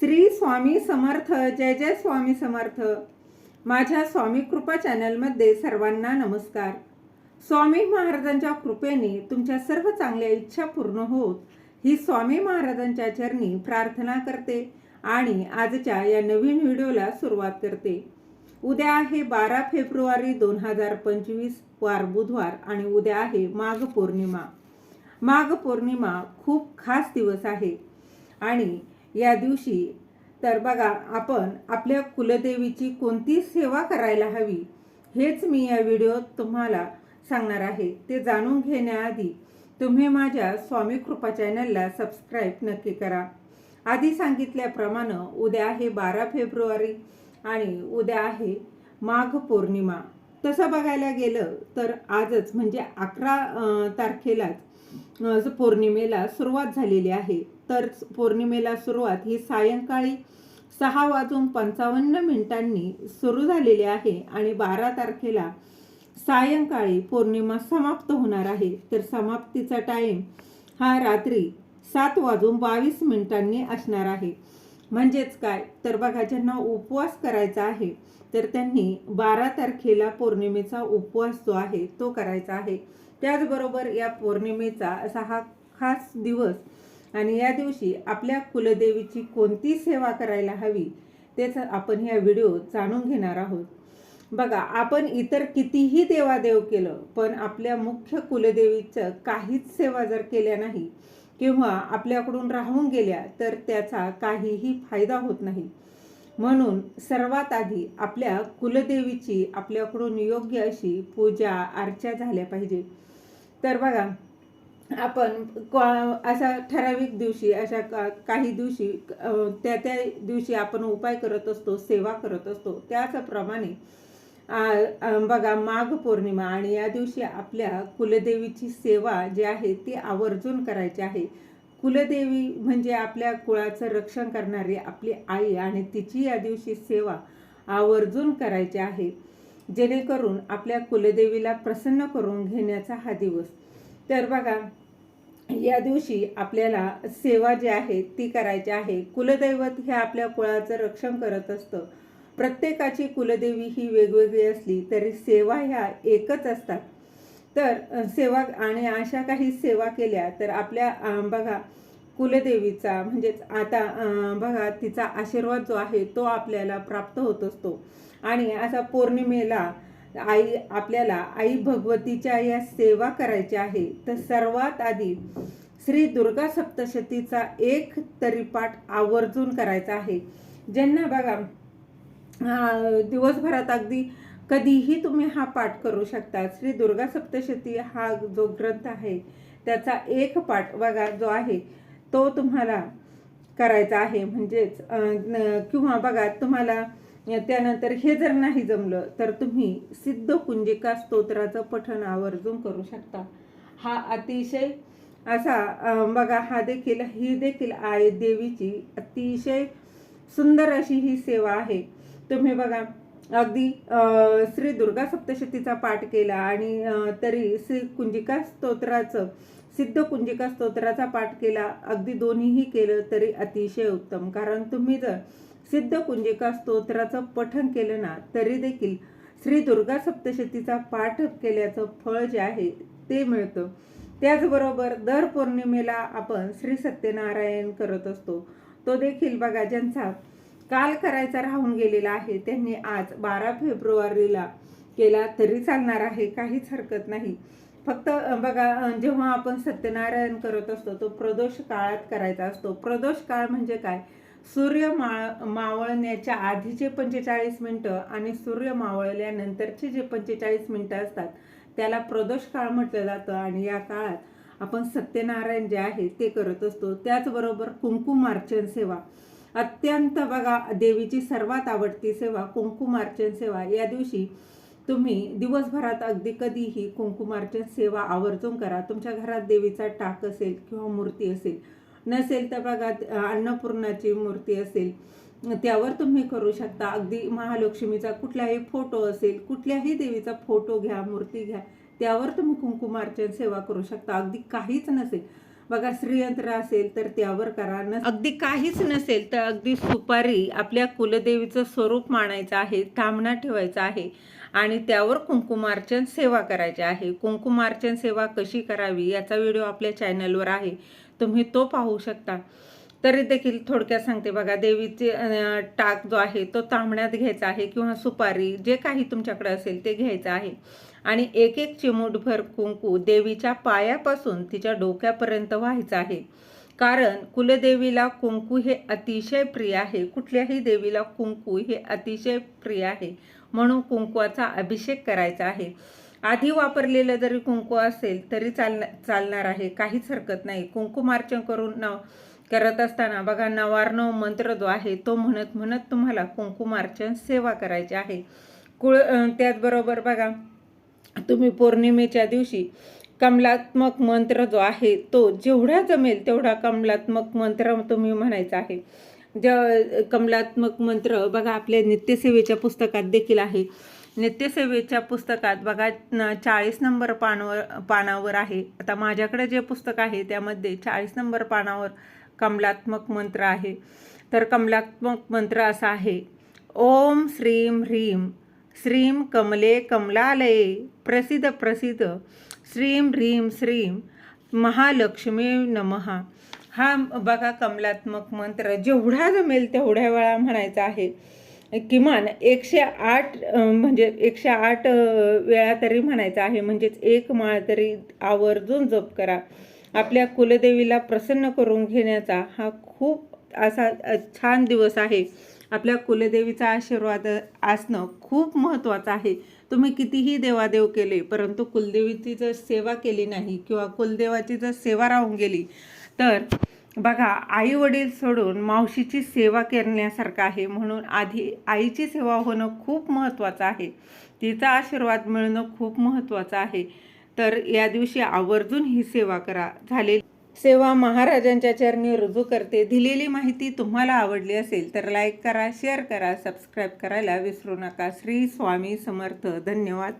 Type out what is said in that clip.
श्री स्वामी समर्थ जय जय स्वामी समर्थ. माझ्या स्वामी कृपा चॅनलमध्ये सर्वांना नमस्कार. स्वामी महाराजांच्या कृपेने तुमच्या सर्व चांगल्या इच्छा पूर्ण होत ही स्वामी महाराजांच्या चरणी प्रार्थना करते आणि आजच्या या नवीन व्हिडिओला सुरुवात करते. उद्या आहे बारा फेब्रुवारी दोन हजार पंचवीस वार बुधवार आणि उद्या आहे माघ पौर्णिमा. माघ पौर्णिमा खूप खास दिवस आहे आणि या दिवशी तर बघा आपण आपल्या कुलदेवीची कोणती सेवा करायला हवी हेच मी या व्हिडिओत तुम्हाला सांगणार आहे. ते जाणून घेण्याआधी तुम्ही माझ्या स्वामी कृपा चॅनलला सबस्क्राईब नक्की करा. आधी सांगितल्याप्रमाणे उद्या आहे बारा फेब्रुवारी आणि उद्या आहे माघ पौर्णिमा. तसं बघायला गेलं तर आजच म्हणजे अकरा तारखेलाच पौर्णिमेला सुरुवात झालेली आहे. तर पौर्णिमेला सुरुवात ही सायंकाळी सहा वाजून पंचावन्न मिनिटांनी सुरू झालेली आहे आणि बारा तारखेला सायंकाळी पौर्णिमा समाप्त होणार आहे. तर समाप्तीचा टाईम हा रात्री सात वाजून बावीस मिनिटांनी असणार आहे. म्हणजेच काय? तर बघा ज्यांना उपवास करायचा आहे तर त्यांनी बारा तारखेला पौर्णिमेचा उपवास जो आहे तो करायचा आहे. त्याचबरोबर या पौर्णिमेचा असा हा खास दिवस आणि या दिवशी आपल्या कुलदेवीची कोणती सेवा करायला हवी तेच आपण या व्हिडिओ जाणून घेणार आहोत. बघा आपण इतर कितीही देवादेव केलं पण आपल्या मुख्य कुलदेवीचं काहीच सेवा जर केल्या नाही किंवा आपल्याकडून राहून गेल्या तर त्याचा काहीही फायदा होत नाही. म्हणून सर्वात आधी आपल्या कुलदेवीची आपल्याकडून योग्य अशी पूजा अर्चा झाल्या पाहिजे. तर बघा आपण क- अशा ठराविक दिवशी अशा का- काही दिवशी त्या त्या दिवशी आपण उपाय करत असतो सेवा करत असतो. त्याचप्रमाणे बघा माघ पौर्णिमा आणि या दिवशी आपल्या कुलदेवीची सेवा जी आहे ती आवर्जून करायची आहे. कुलदेवी म्हणजे आपल्या कुळाचं रक्षण करणारी आपली आई आणि तिची या दिवशी सेवा आवर्जून करायची आहे. जेणेकरून आपल्या कुलदेवीला प्रसन्न करून घेण्याचा हा दिवस. तर बघा या दिवशी आपल्याला सेवा जी आहे ती करायची आहे. कुलदैवत हे आपल्या कुळाचं रक्षण करत असतं. प्रत्येकाची कुलदेवी ही वेगवेगळी असली तरी सेवा ह्या एकच असतात. तर सेवा आणि अशा काही सेवा केल्या तर आपल्या बघा कुलदेवीचा म्हणजेच आता बघा तिचा आशीर्वाद जो आहे तो आपल्याला प्राप्त होत असतो. आणि असा पौर्णिमेला आई आपल्याला आई भगवतीच्या या सेवा करायच्या आहे तर सर्वात आधी श्री दुर्गा सप्तशतीचा एक तरी पाठ आवर्जून करायचा आहे. ज्यांना बघा दिवसभरात अगदी कधीही तुम्ही हा पाठ करू शकता. श्री दुर्गा सप्तशती हा जो ग्रंथ आहे त्याचा एक पाठ बघा जो आहे तो तुम्हाला करायचा आहे. म्हणजेच किंवा बघा तुम्हाला त्यानंतर हे जर नाही जमलं तर तुम्ही सिद्ध कुंजिका स्तोत्राचं पठण आवर्जून करू शकता. हा अतिशय असा बघा हा देखील ही देखील आय देवीची अतिशय सुंदर अशी ही सेवा आहे. तुम्ही बघा अगदी श्री दुर्गा सप्तशतीचा पाठ केला आणि तरी श्री कुंजिका स्तोत्राचं सिद्ध कुंजिका स्तोत्राचा पाठ केला अगदी दोन्हीही केलं तरी अतिशय उत्तम. कारण तुम्ही जर सिद्ध कुंजिका स्तोत्राचं पठन केलं ना तरी देखील श्री दुर्गा सप्तशतीचा पाठ केल्याचं फळ जे आहे ते मिळतं. त्याचबरोबर दर पौर्णिमेला आपण श्री सत्यनारायण करत असतो. तो देखील बघा ज्यांचा काल करायचा राहून गेलेला आहे त्यांनी आज बारा फेब्रुवारीला केला तरी चालणार आहे काहीच हरकत नाही. फक्त बघा जेव्हा आपण सत्यनारायण करत असतो तो प्रदोष काळात करायचा असतो. प्रदोष काळ म्हणजे काय? सूर्य माळ मावळण्याच्या आधीचे पंचेचाळीस मिनटं आणि सूर्य मावळल्यानंतरचे जे पंचेचाळीस मिनटं असतात त्याला प्रदोष काळ म्हटलं जातं आणि या काळात आपण सत्यनारायण जे आहे ते करत असतो. त्याचबरोबर कुंकुमार्चन सेवा. अत्यंत बघा देवीची सर्वात आवडती सेवा कुंकुमार्चन सेवा. या दिवशी तुम्ही दिवसभरात अगदी कधीही कुंकुमार्चन सेवा आवर्जून करा. तुमच्या घरात देवीचा टाक असेल किंवा मूर्ती असेल नसेल तर बघा अन्नपूर्णाची मूर्ती असेल त्यावर तुम्ही करू शकता. अगदी महालक्ष्मीचा कुठलाही फोटो असेल कुठल्याही देवीचा फोटो घ्या मूर्ती घ्या त्यावर तुम्ही कुंकुमार्चन सेवा करू शकता. अगदी काहीच नसेल. बघा श्रीयंत्र असेल तर त्यावर करा न अगदी काहीच नसेल तर अगदी सुपारी आपल्या कुलदेवीचं स्वरूप मानायचं आहे थांबणा ठेवायचा आहे आणि त्यावर कुंकुमार्चन सेवा करायची आहे. कुंकुमार्चन सेवा कशी करावी याचा व्हिडिओ आपल्या चॅनलवर आहे. तुम्ही तो पाहू शकता. तरी देखील थोडक्यात सांगते बघा देवीचे टाक जो आहे तो तांबण्यात घ्यायचा आहे किंवा सुपारी जे काही तुमच्याकडे असेल ते घ्यायचं आहे. आणि एक एक चिमूटभर कुंकू देवीच्या पायापासून तिच्या डोक्यापर्यंत व्हायचं आहे. कारण कुलदेवीला कुंकू हे अतिशय प्रिय आहे. कुठल्याही देवीला कुंकू हे अतिशय प्रिय आहे. म्हणून कुंकवाचा अभिषेक करायचा आहे. आधी वापरलेलं जरी कुंकू असेल तरी चाल चालणार आहे. काहीच हरकत नाही. कुंकुमार्चन करून न करत असताना बघा नवार्णव मंत्र जो आहे तो म्हणत म्हणत तुम्हाला कुंकुमार्चन सेवा करायची आहे. कुळ त्याचबरोबर बघा तुम्ही पौर्णिमेच्या दिवशी कमलात्मक मंत्र जो आहे तो जेवढा जमेल तेवढा कमलात्मक मंत्र तुम्ही म्हणायचा आहे. ज कमलात्मक मंत्र बघा आपल्या नित्यसेवेच्या पुस्तकात देखील आहे. नित्यसेवेच्या पुस्तकात बघा चाळीस नंबर पानवर पानावर आहे. आता माझ्याकडे जे पुस्तक आहे त्यामध्ये चाळीस नंबर पानावर कमलात्मक मंत्र आहे. तर कमलात्मक मंत्र असा आहे ओम श्रीम ह्रीम श्रीम कमले कमलालये प्रसिद्ध प्रसिद्ध श्रीम ह्रीम श्रीम महालक्ष्मी नमहा हा बघा कमलात्मक मंत्र जेवढा जमेल तेवढ्या वेळा म्हणायचा आहे. किमान एकशे आठ म्हणजे एकशे आठ वेळा तरी म्हणायचं आहे. म्हणजेच एक माळ तरी आवर्जून जप करा. आपल्या कुलदेवीला प्रसन्न करून घेण्याचा हा खूप असा छान दिवस आहे. आपल्या कुलदेवीचा आशीर्वाद असणं खूप महत्त्वाचं आहे. तुम्ही कितीही देवादेव केले परंतु कुलदेवीची जर सेवा केली नाही किंवा कुलदेवाची जर सेवा राहून गेली तर बघा आई वडील सोडून मावशीची सेवा करण्यासारखं आहे म्हणून आधी आईची सेवा होणं खूप महत्त्वाचं आहे. तिचा आशीर्वाद मिळणं खूप महत्त्वाचं आहे. तर या दिवशी आवर्जून ही सेवा करा. झालेली सेवा महाराजांच्या चरणी रुजू करते. दिलेली माहिती तुम्हाला आवडली असेल तर लाईक करा शेअर करा सबस्क्राईब करायला विसरू नका. श्री स्वामी समर्थ. धन्यवाद.